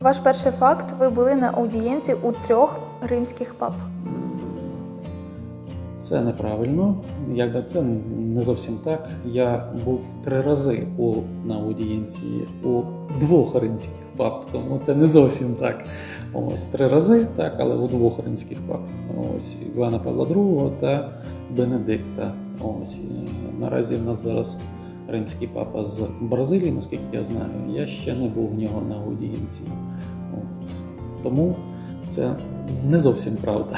Ваш перший факт: ви були на аудієнції у трьох римських пап. Це неправильно, якби це не зовсім так. Я був три рази у на аудієнції у двох римських пап, тому це не зовсім так. Ось три рази, так, але у двох римських пап. Ось Івана Павла II та Бенедикта. Ось наразі в нас зараз римський папа з Бразилії, наскільки я знаю. Я ще не був в нього на аудієнції. От. Тому це не зовсім правда.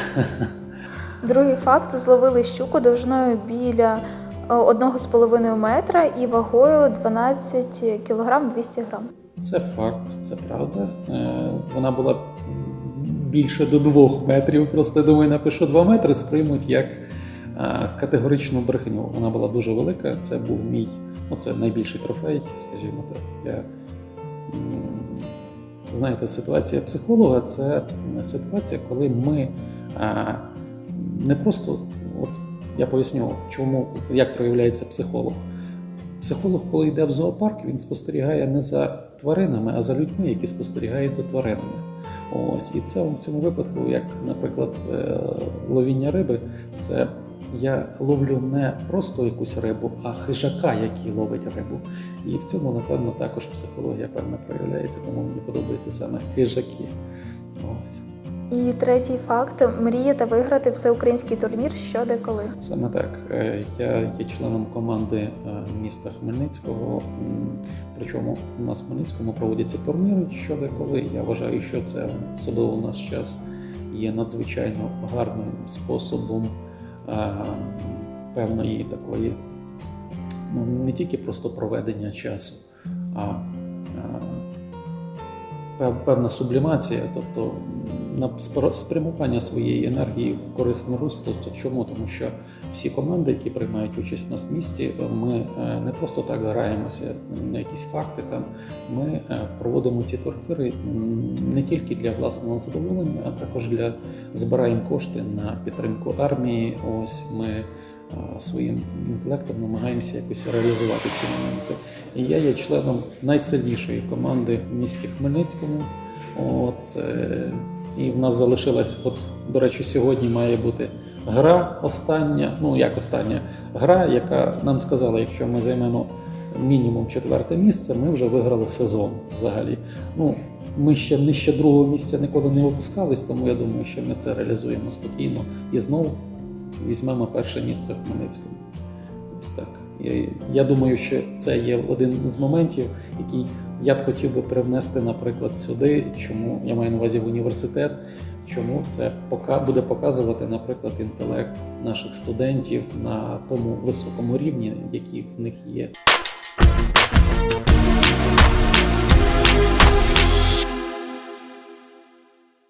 Другий факт: зловили щуку довжиною біля е, 1,5 метра і вагою 12 кг 200 грам. Це факт, це правда. Е, Вона була більше до двох метрів. Просто я думаю, напишу два метри, сприймуть як е, категоричну брехню. Вона була дуже велика. Це був мій, ну це найбільший трофей, скажімо так. Я, знаєте, ситуація психолога це ситуація, коли ми е, не просто, от я поясню, чому як проявляється психолог. Психолог, коли йде в зоопарк, він спостерігає не за тваринами, а за людьми, які спостерігають за тваринами. Ось і це в цьому випадку, як, наприклад, е, ловіння риби, це я ловлю не просто якусь рибу, а хижака, який ловить рибу. І в цьому, напевно, також психологія певна проявляється, тому мені подобаються саме хижаки. Ось. І третій факт: мрієте виграти всеукраїнський турнір що де коли. Саме так. Е, Я є членом команди е, міста Хмельницького. Причому у нас в Хмельницькому проводяться турніри щодеколи. Я вважаю, що це особливо в наш час є надзвичайно гарним способом певної такої, ну не тільки просто проведення часу, а е, певна сублімація, тобто на спрямування своєї енергії в корисне русло. То чому? Тому що всі команди, які приймають участь у нас в місті, ми е, не просто так граємося на якісь факти. Там ми е, проводимо ці турніри не тільки для власного задоволення, а також для збираємо кошти на підтримку армії. Ось ми е, своїм інтелектом намагаємося якось реалізувати ці моменти. І я є членом найсильнішої команди в місті Хмельницькому. От, е, і в нас залишилась, от, до речі, сьогодні має бути гра остання, ну як остання гра, яка нам сказала, якщо ми займемо мінімум четверте місце, ми вже виграли сезон взагалі. Ну, ми ще нижче другого місця ніколи не опускались, тому я думаю, що ми це реалізуємо спокійно і знову візьмемо перше місце в Хмельницькому. Так. Я, думаю, що це є один з моментів, який я б хотів би привнести, наприклад, сюди. Чому я маю на увазі в університет? Чому це буде показувати, наприклад, інтелект наших студентів на тому високому рівні, який в них є.